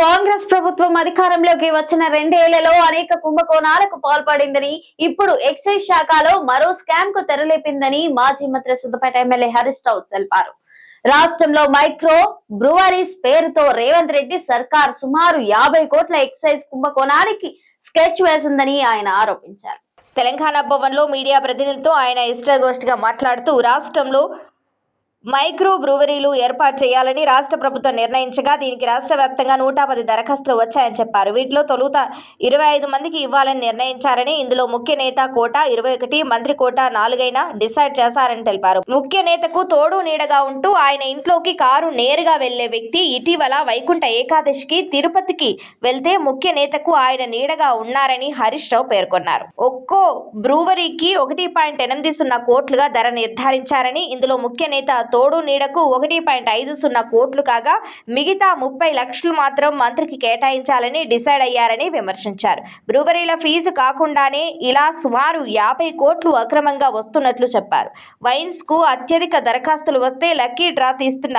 కాంగ్రెస్ ప్రభుత్వం అధికారంలోకి వచ్చిన రెండేళ్ళలో అనేక కుంభకోణాలకు పాల్పడిందని ఇప్పుడు ఎక్సైజ్ శాఖలో మరో స్కామ్కు తెరలేపిందని మాజీ మంత్రి సిద్దపేట ఎమ్మెల్యే హరీష్ రావు తెలిపారు. రాష్ట్రంలో మైక్రో బ్రూవరీస్ పేరుతో రేవంత్ రెడ్డి సర్కార్ సుమారు యాభై కోట్ల ఎక్సైజ్ కుంభకోణానికి స్కెచ్ వేసిందని ఆయన ఆరోపించారు. తెలంగాణ భవన్లో మీడియా ప్రతినిధులతో ఆయన ఇష్టగోష్ఠిగా మాట్లాడుతూ రాష్ట్రంలో మైక్రో బ్రూవరీలు ఏర్పాటు చేయాలని రాష్ట్ర ప్రభుత్వం నిర్ణయించగా దీనికి రాష్ట్ర వ్యాప్తంగా నూట పది దరఖాస్తులు వచ్చాయని చెప్పారు. వీటిలో తొలుత ఇరవై ఐదు మందికి ఇవ్వాలని నిర్ణయించారని ఇందులో ముఖ్య నేత కోట ఇరవై ఒకటి మంత్రి కోట నాలుగైనా డిసైడ్ చేశారని తెలిపారు. ముఖ్య నేతకు తోడు నీడగా ఉంటూ ఆయన ఇంట్లోకి కారు నేరుగా వెళ్ళే వ్యక్తి ఇటీవల వైకుంఠ ఏకాదశికి తిరుపతికి వెళ్తే ముఖ్య నేతకు ఆయన నీడగా ఉన్నారని హరీష్ రావు పేర్కొన్నారు. ఒక్కో బ్రూవరీకి ఒకటి పాయింట్ ఎనిమిది సున్నా కోట్లుగా ధర నిర్ధారించారని ఇందులో ముఖ్య నేత తోడు నీడకు ఒకటి పాయింట్ ఐదు సున్నా కోట్లు కాగా మిగతా ముప్పై లక్షలు మాత్రం మంత్రికి కేటాయించాలని డిసైడ్ అయ్యారని విమర్శించారు. బ్రూవరీల ఫీజు కాకుండానే ఇలా సుమారు యాభై కోట్లు అక్రమంగా వస్తున్నట్లు చెప్పారు. వైన్స్కు అత్యధిక దరఖాస్తులు వస్తే లక్కీ డ్రా తీస్తున్న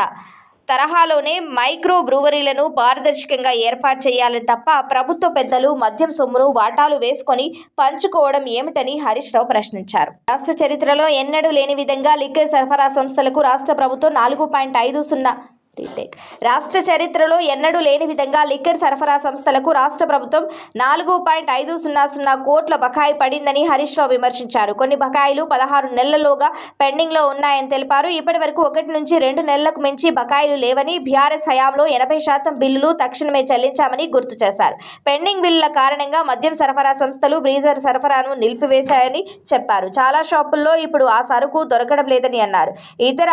తరహాలోనే మైక్రో బ్రూవరీలను పారదర్శకంగా ఏర్పాటు చేయాలని తప్ప ప్రభుత్వ పెద్దలు మద్యం సొమ్మును వాటాలు వేసుకొని పంచుకోవడం ఏమిటని హరీష్ రావు ప్రశ్నించారు. రాష్ట్ర చరిత్రలో ఎన్నడూ లేని విధంగా లిక్కర్ సరఫరా సంస్థలకు రాష్ట్ర ప్రభుత్వం నాలుగు పాయింట్ ఐదు సున్నా రీటేక్ రాష్ట్ర చరిత్రలో ఎన్నడూ లేని విధంగా లిక్కర్ సరఫరా సంస్థలకు రాష్ట్ర ప్రభుత్వం నాలుగు పాయింట్ ఐదు సున్నా సున్నా కోట్ల బకాయి పడిందని హరీష్ రావు విమర్శించారు. కొన్ని బకాయిలు పదహారు నెలల్లోగా పెండింగ్లో ఉన్నాయని తెలిపారు. ఇప్పటి వరకు ఒకటి నుంచి రెండు నెలలకు మించి బకాయిలు లేవని బీఆర్ఎస్ హయాంలో ఎనభై శాతం బిల్లులు తక్షణమే చెల్లించామని గుర్తు చేశారు. పెండింగ్ బిల్లుల కారణంగా మద్యం సరఫరా సంస్థలు బ్రీజర్ సరఫరాను నిలిపివేశాయని చెప్పారు. చాలా షాపుల్లో ఇప్పుడు ఆ సరుకు దొరకడం లేదని అన్నారు. ఇతర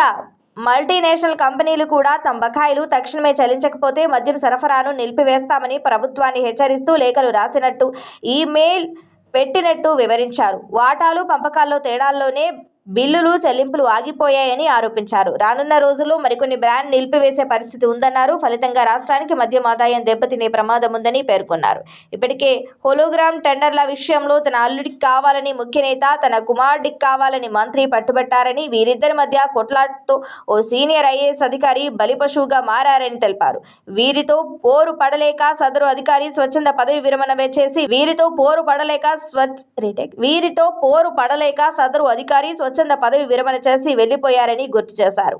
మల్టీనేషనల్ కంపెనీలు కూడా తమ బకాయిలు తక్షణమే చెల్లించకపోతే మద్యం సరఫరాను నిలిపివేస్తామని ప్రభుత్వాన్ని హెచ్చరిస్తూ లేఖలు రాసినట్టు ఈమెయిల్ పెట్టినట్టు వివరించారు. వాటాలు పంపకాల్లో తేడాల్లోనే బిల్లులు చెల్లింపులు ఆగిపోయాయని ఆరోపించారు. రానున్న రోజుల్లో మరికొన్ని బ్రాండ్ నిలిపివేసే పరిస్థితి ఉందన్నారు. ఫలితంగా రాష్ట్రానికి మద్యం ఆదాయం దెబ్బతినే ప్రమాదం ఉందని పేర్కొన్నారు. ఇప్పటికే హోలోగ్రామ్ టెండర్ల విషయంలో తన అల్లుడికి కావాలని ముఖ్య నేత తన కుమారుడికి కావాలని మంత్రి పట్టుబట్టారని వీరిద్దరి మధ్య కొట్లాటతో ఓ సీనియర్ ఐఏఎస్ అధికారి బలిపశువుగా మారారని తెలిపారు. వీరితో పోరు పడలేక సదరు అధికారి స్వచ్ఛంద పదవి విరమణ చేసి వీరితో పోరు పడలేక స్వచ్ఛ వీరితో పోరు పడలేక సదరు అధికారి స్వచ్ఛ స్వచ్ఛంద పదవి విరమణ చేసి వెళ్ళిపోయారని గుర్తు చేశారు.